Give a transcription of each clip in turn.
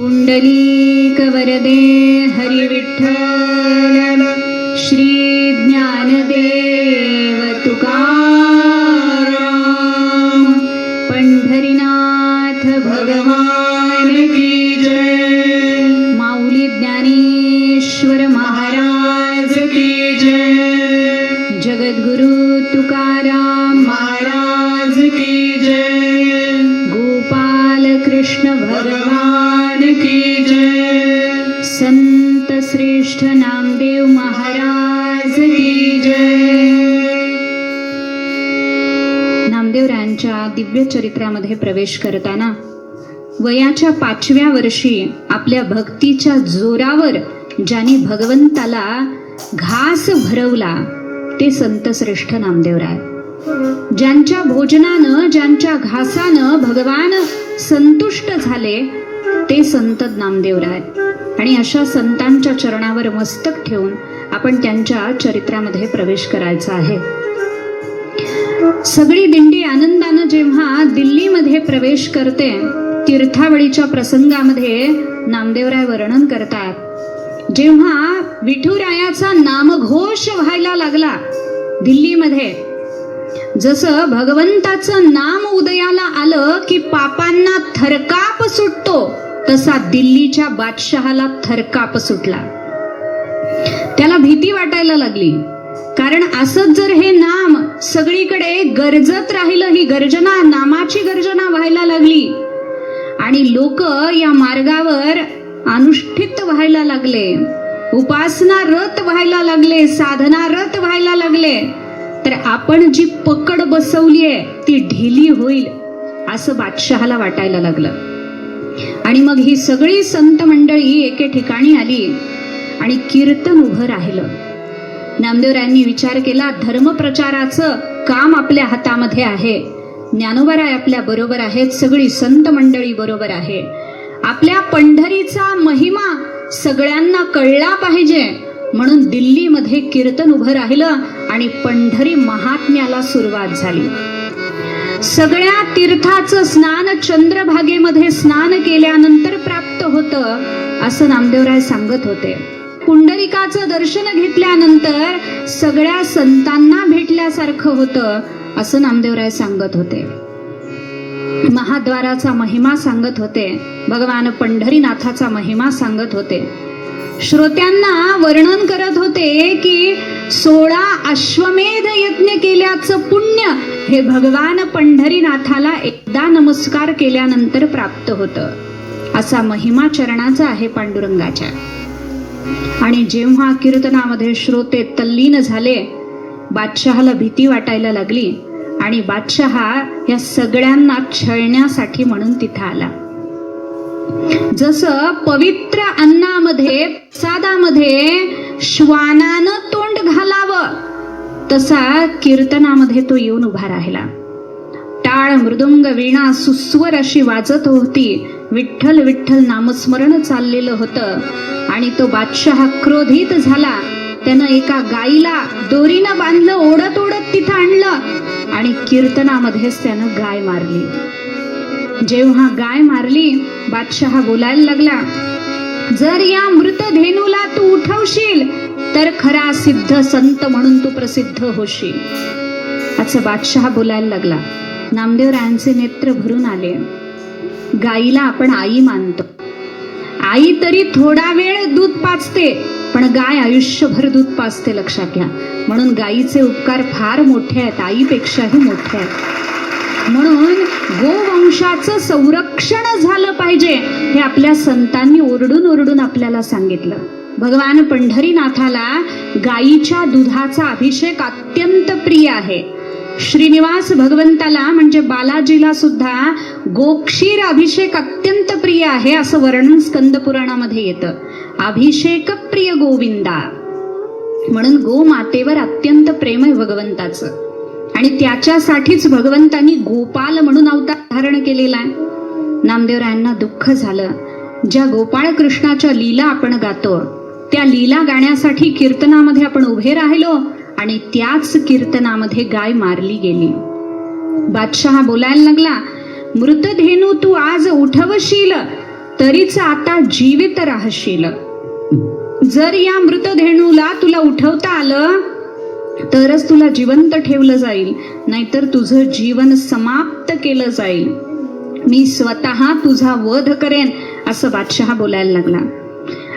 पुण्डलीकवरदे हरिविठ्ठल श्रीज्ञानदेव तुका दिव्य चरित्रामध्ये प्रवेश करताना वयाच्या पाचव्या वर्षी आपल्या भक्तीच्या जोरावर ज्यांनी भगवंताला घास भरवला ते संत श्रेष्ठ नामदेवराय. ज्यांच्या भोजनानं ज्यांच्या घासानं भगवान संतुष्ट झाले ते संत नामदेवराय. आणि अशा संतांच्या चरणावर मस्तक ठेवून आपण त्यांच्या चरित्रामध्ये प्रवेश करायचा आहे. सगळी दिंडी आनंदानं जेव्हा दिल्लीमध्ये प्रवेश करते तीर्थावळीच्या प्रसंगामध्ये नामदेवराय वर्णन करतात. जेव्हा विठुरायाचा नामघोष व्हायला लागला दिल्लीमध्ये जसं भगवंताचं नाम उदयाला आलं की पापांना थरकाप सुटतो तसा दिल्लीच्या बादशहाला थरकाप सुटला. त्याला भीती वाटायला लागली. कारण असंच जर हे नाम सगळीकडे गरजत राहिलं ही गर्जना नामाची गर्जना व्हायला लागली. आणि लोक या मार्गावर अनुष्ठित व्हायला लागले. उपासना रत व्हायला लागले साधना रत व्हायला लागले. तर आपण जी पकड बसवली आहे ती ढिली होईल असं बादशहाला वाटायला लागलं. आणि मग ही सगळी संत मंडळी एके ठिकाणी आली आणि कीर्तन उभं राहिलं. नामदेवरायांनी विचार केला धर्मप्रचाराचं काम आपल्या हातामध्ये आहे. ज्ञानोबराय आपल्या बरोबर आहेत सगळी संत मंडळी बरोबर आहे. आपल्या पंढरीचा महिमा सगळ्यांना कळला पाहिजे. म्हणून दिल्लीमध्ये कीर्तन उभं राहिलं आणि पंढरी महात्म्याला सुरुवात झाली. सगळ्या तीर्थाचं स्नान चंद्रभागेमध्ये स्नान केल्यानंतर प्राप्त होतं असं नामदेवराय सांगत होते. पुंडलिकाचं दर्शन घेतल्यानंतर सगळ्या संतांना भेटल्यासारखं होतं असं नामदेवराय सांगत होते. महाद्वाराचा महिमा सांगत होते भगवान पंढरीनाथाचा महिमा सांगत होते. श्रोत्यांना वर्णन करत होते की सोळा अश्वमेध यज्ञ केल्याचं पुण्य हे भगवान पंढरीनाथाला एकदा नमस्कार केल्यानंतर प्राप्त होतं. असा महिमा चरणाचा आहे पांडुरंगाच्या. आणि जेव्हा कीर्तनामध्ये श्रोते तल्लीन झाले बादशहाला भीती वाटायला लागली आणि बादशहा या सगळ्यांना छळण्यासाठी म्हणून तिथं आला. जसं पवित्र अन्नामध्ये प्रसादामध्ये श्वानानं तोंड घालावं तसा कीर्तनामध्ये तो येऊन उभा राहिला. टाळ मृदुंग वीणा सुस्वर अशी वाजत होती. विठ्ठल विठ्ठल नामस्मरण चाललेलं होतं. आणि तो बादशहा क्रोधित झाला. त्यानं एका गाईला दोरीनं बांधलं ओढत ओढत तिथं आणलं आणि कीर्तनामध्येच त्यानं गाय मारली. जेव्हा गाय मारली बादशहा बोलायला लागला जर या मृत धेनूला तू उठवशील तर खरा सिद्ध संत म्हणून तू प्रसिद्ध होशील. असं बादशहा बोलायला लागला. नामदेवरायांचे नेत्र भरून आले. गाईला आपण आई मानतो. आई तरी थोडा वेळ दूध पाचते पण गाय आयुष्यभर दूध पाचते लक्षात घ्या. म्हणून गायीचे उपकार फार मोठे आहेत आईपेक्षाही मोठे आहेत. म्हणून गोवंशाचं संरक्षण झालं पाहिजे हे आपल्या संतांनी ओरडून ओरडून आपल्याला सांगितलं. भगवान पंढरीनाथाला गाईच्या दुधाचा अभिषेक अत्यंत प्रिय आहे. श्रीनिवास भगवंताला म्हणजे बालाजीला सुद्धा गोक्षीर अभिषेक अत्यंत प्रिय आहे असं वर्णन स्कंद पुराणामध्ये येतं. अभिषेक प्रिय गोविंदा. म्हणून गोमातेवर अत्यंत प्रेम आहे भगवंताचं. आणि त्याच्यासाठीच भगवंतांनी गोपाल म्हणून अवतार धारण केलेला आहे. नामदेवरायांना दुःख झालं. ज्या गोपाळ कृष्णाच्या लीला आपण गातो त्या लीला गाण्यासाठी कीर्तनामध्ये आपण उभे राहिलो आणि त्याच कीर्तनामध्ये गाय मारली गेली. बादशहा बोलायला लागला मृतधेनू तू आज उठवशील तरीच आता जीवित राहशील. जर या मृतधेणूला तुला उठवता आलं तरच तुला जिवंत ठेवलं जाईल नाहीतर तुझं जीवन समाप्त केलं जाईल. मी स्वतः तुझा वध करेन असं बादशहा बोलायला लागला.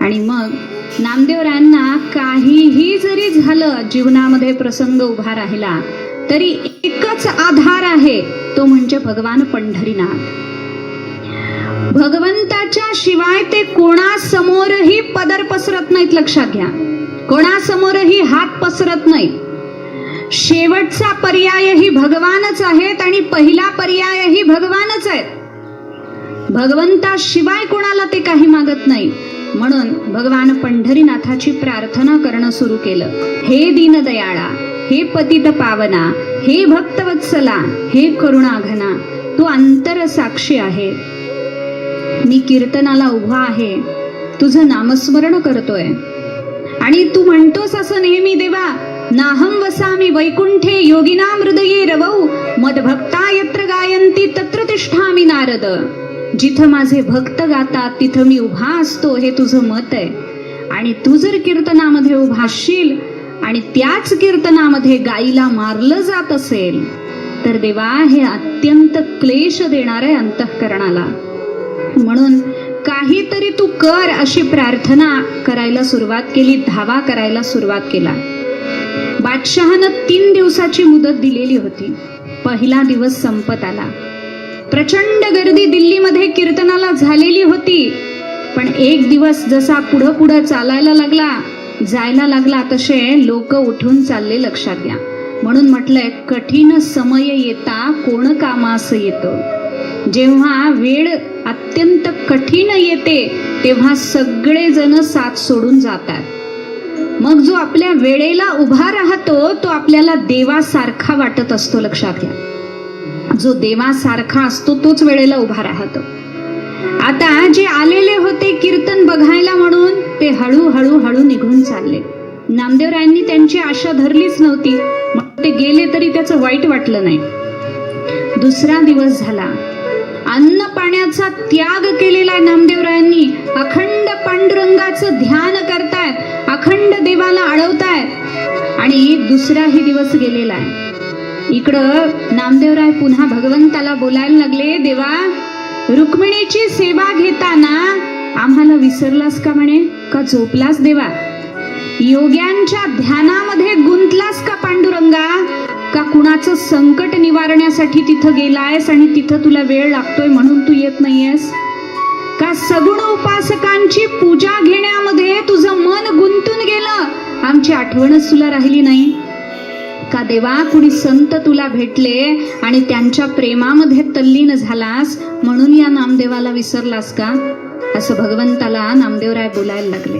आणि मग नामदेवरायांना काहीही जरी झालं जीवनामध्ये प्रसंग उभा राहिला तरी एकच आधार आहे तो म्हणजे भगवान पंढरीनाथ. भगवंताच्या शिवाय ते कोणासमोरही पदर पसरत नाहीत लक्षात घ्या. कोणासमोरही हात पसरत नाही शेवटचा पर्यायही भगवानच आहेत आणि पहिला पर्यायही भगवानच आहेत. भगवंताशिवाय कोणाला ते काही मागत नाही म्हणून भगवान पंढरीनाथाची प्रार्थना करणं सुरू केलं. हे दीनदयाळा हे पतित पावना हे भक्तवत्सला हे करुणाघना तू अंतर साक्षी आहे. मी कीर्तनाला उभा आहे. तुझं नामस्मरण करतोय. आणि तू म्हणतोस असं नेहमी देवा नाहम वसामी वैकुंठे योगिना हृदये रवौ मदभक्ता यत्र गायंती तत्र तिष्ठामी नारद. जिथं माझे भक्त गातात तिथं मी उभा असतो हे तुझं मत आहे. आणि तू जर कीर्तनामध्ये उभा असशील आणि त्याच कीर्तनामध्ये गाईला मारलं जात असेल तर देवा हे अत्यंत क्लेश देणार आहे अंतःकरणाला. म्हणून काहीतरी तू कर अशी प्रार्थना करायला सुरुवात केली धावा करायला सुरुवात केला. बादशहानं तीन दिवसाची मुदत दिलेली होती. पहिला दिवस संपत आला. प्रचंड गर्दी दिल्लीमध्ये कीर्तनाला झालेली होती. पण एक दिवस जसा पुढं पुढं चालायला लागला जायला लागला तसे लोक उठून चालले लक्षात घ्या. म्हणून म्हटलंय कठीण समय येता कोण कामास येतं? जेव्हा वेळ अत्यंत कठीण येते तेव्हा सगळेजण साथ सोडून जातात. मग जो आपल्या वेळेला उभा राहतो तो आपल्याला देवासारखा वाटत असतो लक्षात घ्या. जो देवासारखा असतो तोच वेळेला उभा राहतो. आता जे आलेले होते कीर्तन बघायला म्हणून ते हळूहळू हळू निघून चालले. नामदेवरायांनी त्यांची आशा धरलीच नव्हती. मग ते गेले तरी त्याचं वाईट वाटलं नाही. दुसरा दिवस झाला. अन्न पाण्याचा त्याग केलेला आहे नामदेवरायांनी अखंड पांडुरंगाचं ध्यान करतायत अखंड देवाला अडवतायत आणि दुसराही दिवस गेलेला आहे. इकडं नामदेवराय पुन्हा भगवंताला बोलायला लागले. देवा रुक्मिणीची सेवा घेताना आम्हाला विसरलास का म्हणे? का झोपलास देवा? योग्यांच्या ध्यानामध्ये गुंतलास का पांडुरंगा? का कुणाचं संकट निवारण्यासाठी तिथं गेलायस आणि तिथं तुला वेळ लागतोय म्हणून तू येत नाहीयेस? का सगुण उपासकांची पूजा घेण्यामध्ये तुझं मन गुंतून गेलं? आमची आठवणच तुला राहिली नाही. का देवा कुणी संत तुला भेटले आणि त्यांच्या प्रेमामध्ये तल्लीन झालास म्हणून या नामदेवाला विसरलास का? असं भगवंताला नामदेवराय बोलायला लागले.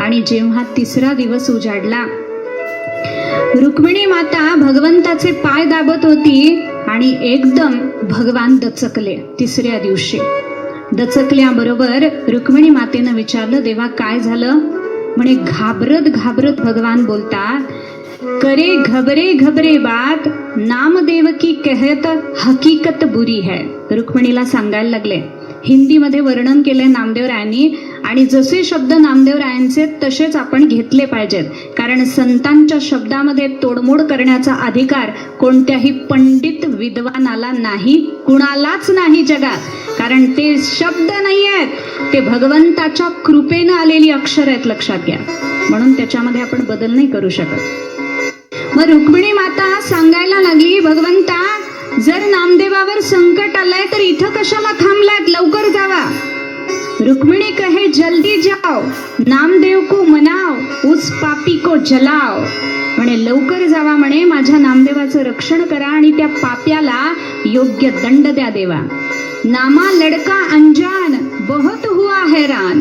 आणि जेव्हा तिसरा दिवस उजाडला रुक्मिणी माता भगवंताचे पाय दाबत होती आणि एकदम भगवान दचकले तिसऱ्या दिवशी. दचकल्याबरोबर रुक्मिणी मातेनं विचारलं देवा काय झालं? म्हणे घाबरत घाबरत भगवान बोलतात करे घबरे घबरे बात नामदेव की कहत हकीकत बुरी है. रुक्मिणीला सांगायला लागले. हिंदीमध्ये वर्णन केलंय नामदेवरायांनी आणि जसे शब्द नामदेवरायांचे तसेच आपण घेतले पाहिजेत. कारण संतांच्या शब्दामध्ये तोडमोड करण्याचा अधिकार कोणत्याही पंडित विद्वानाला नाही कुणालाच नाही जगात. कारण ते शब्द नाही आहेत ते भगवंताच्या कृपेनं आलेली अक्षर आहेत लक्षात घ्या. म्हणून त्याच्यामध्ये आपण बदल नाही करू शकत. मग रुक्मिणी माता सांगायला लागली भगवंता जर नामदेवावर संकट आलंय तर इथं कशाला थांबलात? लवकर जावा. रुक्मिणी कहे जल्दी जाओ नामदेव को मनाव उस पापी को जलाव म्हणे लवकर जावा म्हणे माझ्या नामदेवाचं रक्षण करा आणि त्या पाप्याला योग्य दंड द्या देवा. नामा लडका अंजान बहुत हुआ हैरान.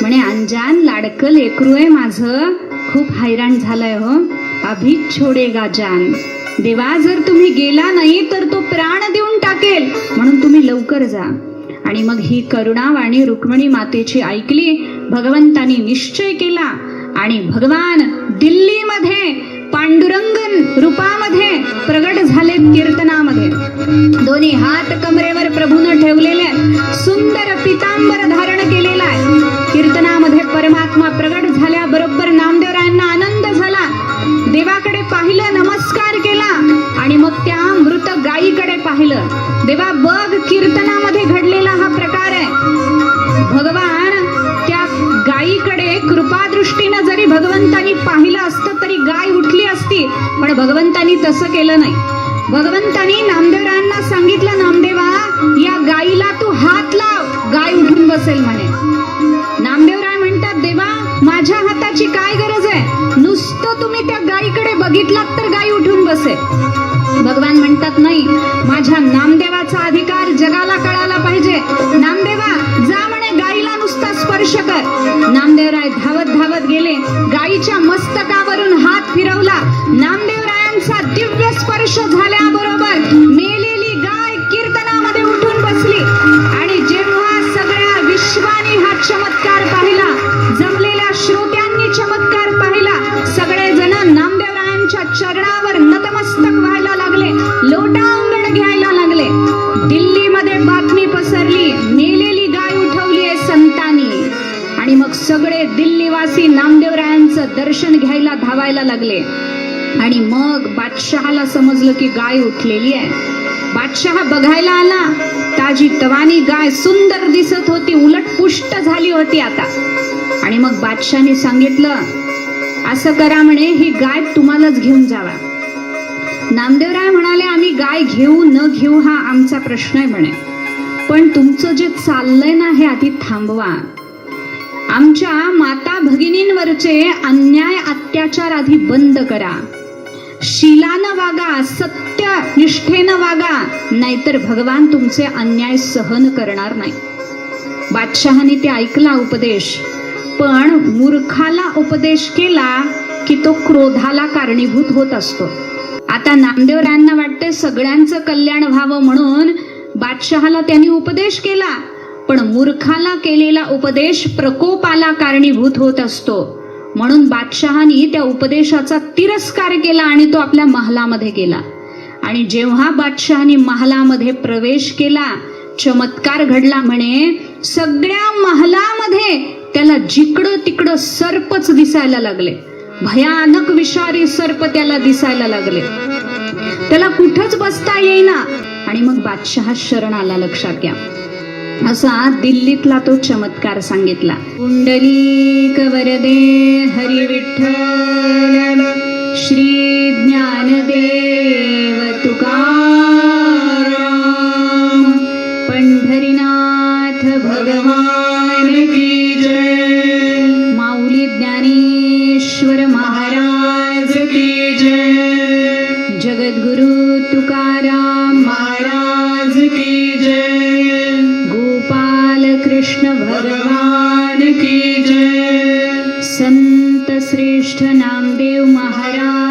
म्हणे अंजान लाडकं लेकरू आहे माझं. खूप हैराण झालंय हो. अभी छोडेगा जान. देवा जर तुम्ही गेला नाही तर तो प्राण देऊन टाकेल. म्हणून तुम्ही लवकर जा. आणि मग ही करुणावाणी रुक्मिणी मातेची ऐकली भगवंतानी निश्चय केला. आणि भगवान दिल्लीमध्ये पांडुरंगन रूपामध्ये प्रगट झाले कीर्तनामध्ये. दोन्ही हात कमरेवर प्रभून ठेवलेले सुंदर पितांबर धारण केलेला आहे. कीर्तनामध्ये परमात्मा प्रगट झाल्याबरोबर नामदेवरायांना पण भगवंतानी तसं केलं नाही. भगवंतानी नामदेवरांना सांगितलं नामदेवा या गायीला तू हात लाव. गाय उठून बसेल म्हणे. नामदेवराय म्हणतात देवा माझ्या हाताची काय गरज आहे? नुसतं तुम्ही त्या गायीकडे बघितलात तर गाय उठून बसेल. भगवान म्हणतात नाही माझ्या नामदेवाचा अधिकार जगाला कळाला पाहिजे. नामदेवा जा म्हणे गायीला नुसता स्पर्श कर. नामदेवराय धावत धावत गेले. गायीच्या मस्तकावरून हात फिरवला. नाम नामदेवरायांचा दिव्य स्पर्श झाल्याबरोबर मेलेली गाय कीर्तनामध्ये उठून बसली. आणि जेव्हा सगळ्या विश्वाने हा चमत्कार पाहिला जमलेल्या श्रोत्यांनी चमत्कार पाहिला सगळे जण नामदेवरायांच्या चरणावर नतमस्तक व्हायला लागले लोटांगण घ्यायला लागले. दिल्लीमध्ये बातमी पसरली मेलेली गाय उठवली आहे संतांनी. आणि मग सगळे दिल्लीवासी नामदेवरायांचं दर्शन घ्यायला धावायला लागले. आणि मग बादशहाला समजलं की गाय उठलेली आहे. बादशहा बघायला आला ताजी तवानी गाय सुंदर दिसत होती उलट पुष्ट झाली होती आता. आणि मग बादशाने सांगितलं असं करा म्हणे ही गाय तुम्हालाच घेऊन जावा. नामदेवराय म्हणाले आम्ही गाय घेऊ न घेऊ हा आमचा प्रश्न आहे म्हणे. पण तुमचं जे चाललंय ना हे आधी थांबवा. आमच्या माता भगिनींवरचे अन्याय अत्याचार आधी बंद करा. शिलानं वागा सत्य निष्ठेनं वागा नाहीतर भगवान तुमचे अन्याय सहन करणार नाही. बादशहाने ते ऐकला उपदेश पण मूर्खाला उपदेश केला की तो क्रोधाला कारणीभूत होत असतो. आता नामदेवरायांना वाटते सगळ्यांचं कल्याण व्हावं म्हणून बादशहाला त्यांनी उपदेश केला पण मूर्खाला केलेला उपदेश प्रकोपाला कारणीभूत होत असतो. म्हणून बादशहानी त्या उपदेशाचा तिरस्कार केला आणि तो आपल्या महालामध्ये गेला. आणि जेव्हा बादशहानी महालामध्ये प्रवेश केला चमत्कार घडला म्हणे सगळ्या महालामध्ये त्याला जिकडं तिकडं सर्पच दिसायला लागले. भयानक विषारी सर्प त्याला दिसायला लागले. त्याला कुठंच बसता येईना. आणि मग बादशहा शरण आला लक्षात घ्या. असा दिल्लीतला तो चमत्कार सांगितला. कुंडली वरदे हरिविठ्ठल श्री ज्ञानदेव तुकाराम पंढरीनाथ भगवान की जय. माऊली ज्ञानेश्वर महाराज की जय. जगद्गुरु तुकाराम कृष्ण भगवान की जय। संत श्रेष्ठ नामदेव महाराज।